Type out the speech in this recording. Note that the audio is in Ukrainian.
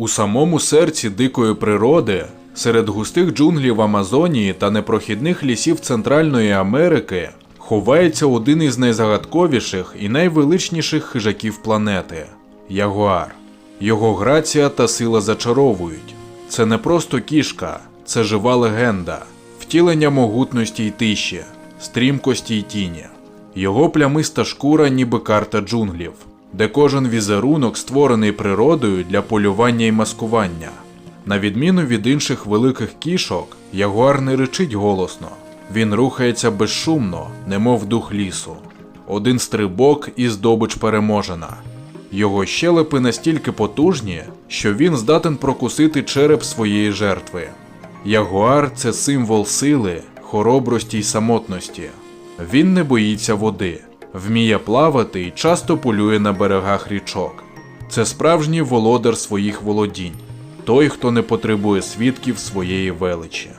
У самому серці дикої природи, серед густих джунглів Амазонії та непрохідних лісів Центральної Америки, ховається один із найзагадковіших і найвеличніших хижаків планети ягуар. Його грація та сила зачаровують. Це не просто кішка, це жива легенда, втілення могутності й тиші, стрімкості й тіні. Його плямиста шкура ніби карта джунглів, де кожен візерунок створений природою для полювання і маскування. На відміну від інших великих кішок, ягуар не ричить голосно. Він рухається безшумно, немов дух лісу. Один стрибок і здобич переможена. Його щелепи настільки потужні, що він здатен прокусити череп своєї жертви. Ягуар це символ сили, хоробрості й самотності. Він не боїться води, вміє плавати і часто полює на берегах річок. Це справжній володар своїх володінь, той, хто не потребує свідків своєї величі.